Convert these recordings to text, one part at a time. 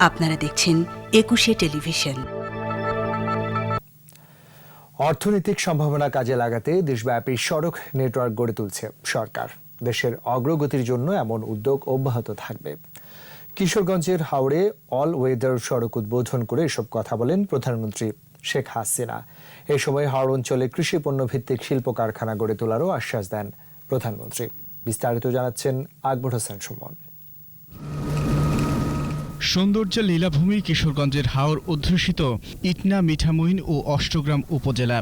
আপনারা দেখছেন একুশে টেলিভিশন। অর্থনৈতিক সম্ভাবনা কাজে লাগাতে দেশব্যাপী সড়ক নেটওয়ার্ক গড়ে তুলছে সরকার। দেশের অগ্রগতির জন্য এমন উদ্যোগ অব্যাহত থাকবে। কিশোরগঞ্জের হাওড়ে অল ওয়েদার সড়ক উদ্বোধন করে এসব কথা বলেন প্রধানমন্ত্রী শেখ হাসিনা। এই সময় হাওড় অঞ্চলে কৃষি পণ্য ভিত্তিক শিল্প কারখানা গড়ে তোলারও আশ্বাস দেন প্রধানমন্ত্রী। বিস্তারিত জানাচ্ছেন আকবর হোসেন সুমন। সৌন্দর্য লীলাভূমি কিশোরগঞ্জের হাওর অধ্যুষিত ইটনা, মিঠামইন ও অষ্টগ্রাম উপজেলা।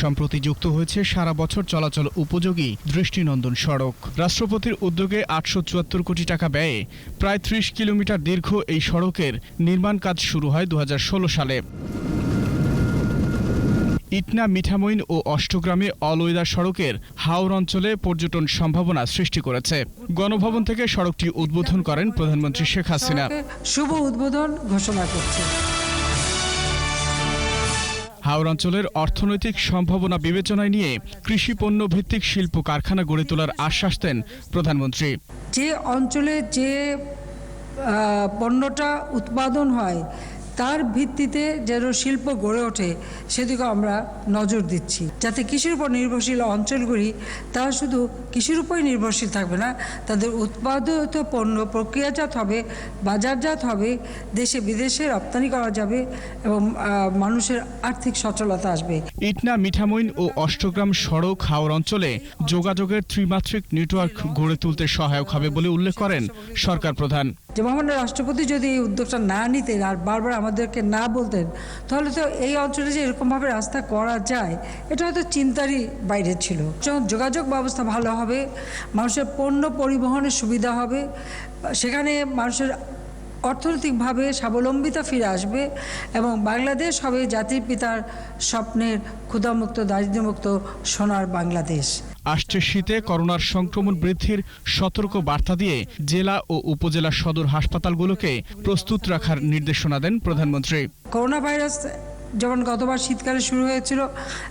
সম্প্রতি যুক্ত হয়েছে সারা বছর চলাচল উপযোগী দৃষ্টিনন্দন সড়ক। রাষ্ট্রপতির উদ্যোগে আটশো চুয়াত্তর কোটি টাকা ব্যয়ে প্রায় ত্রিশ কিলোমিটার দীর্ঘ এই সড়কের নির্মাণ কাজ শুরু হয় দু হাজার ষোলো সালে। ইটনা মিঠামইন ও অষ্টগ্রামে অলওয়েদা সড়কের হাওর অঞ্চলে পর্যটন সম্ভাবনা সৃষ্টি করেছে। গণভবন থেকে সড়কটি উদ্বোধন করেন প্রধানমন্ত্রী শেখ হাসিনা। শুভ উদ্বোধন ঘোষণা করছি। হাওর অঞ্চলের অর্থনৈতিক সম্ভাবনা বিবেচনায় নিয়ে কৃষি পণ্য ভিত্তিক শিল্প কারখানা গড়ে তোলার আশ্বাস দেন প্রধানমন্ত্রী। যে অঞ্চলে যে পণ্যটা উৎপাদন হয় তার ভিত্তিতে যেন শিল্প গড়ে ওঠে সেদিকে আমরা নজর দিচ্ছি। যাতে কৃষির উপর নির্ভরশীল অঞ্চলগুলি তারা শুধু কৃষির উপরই নির্ভরশীল থাকবে না তাদের উৎপাদিত পণ্য প্রক্রিয়াজাত হবে বাজারজাত হবে দেশে বিদেশে রপ্তানি করা যাবে এবং মানুষের আর্থিক সচলতা আসবে। ইটনা মিঠামইন ও অষ্টগ্রাম সড়ক হাওর অঞ্চলে যোগাযোগের ত্রিমাত্রিক নেটওয়ার্ক গড়ে তুলতে সহায়ক হবে বলে উল্লেখ করেন সরকার প্রধান। যে মহামান্য রাষ্ট্রপতি যদি এই উদ্যোগটা না নিতেন আর বারবার আমাদেরকে না বলতেন, তাহলে তো এই অঞ্চলে যে এরকমভাবে রাস্তা করা যায়, এটা হয়তো চিন্তারই বাইরে ছিল। যোগাযোগ ব্যবস্থা ভালো হবে, মানুষের পণ্য পরিবহনের সুবিধা হবে, সেখানে মানুষের অর্থনৈতিকভাবে স্বাবলম্বিতা ফিরে আসবে এবং বাংলাদেশ হবে জাতির পিতার স্বপ্নের ক্ষুধামুক্ত দারিদ্র্যমুক্ত সোনার বাংলাদেশ। আসছে শীতে করোনার সংক্রমণ বৃদ্ধির সতর্ক বার্তা দিয়ে জেলা ও উপজেলা সদর হাসপাতালগুলোকে প্রস্তুত রাখার নির্দেশনা দেন প্রধানমন্ত্রী। করোনা ভাইরাস যেমন গতবার শীতকালে শুরু হয়েছিল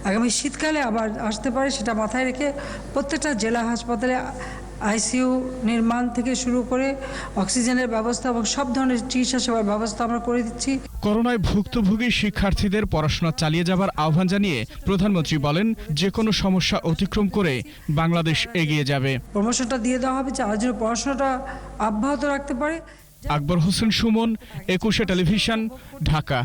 আগামী শীতকালে আবার আসতে পারে সেটা মাথায় রেখে প্রত্যেকটা জেলা হাসপাতালে আইসিইউ নির্মাণ থেকে শুরু করে অক্সিজেনের ব্যবস্থা এবং সব ধরনের চিকিৎসা সেবার ব্যবস্থা আমরা করে দিচ্ছি। করোনায় ভুক্তভোগী শিক্ষার্থীদের পড়াশোনা চালিয়ে যাবার আহ্বান জানিয়ে প্রধানমন্ত্রী বলেন যে কোনো সমস্যা অতিক্রম করে বাংলাদেশ এগিয়ে যাবে। প্রমোশনটা দিয়ে দেওয়া হবে যারা যেন পড়াশোনাটা অব্যাহত রাখতে পারে। আকবর হোসেন সুমন একুশে টেলিভিশন ঢাকা।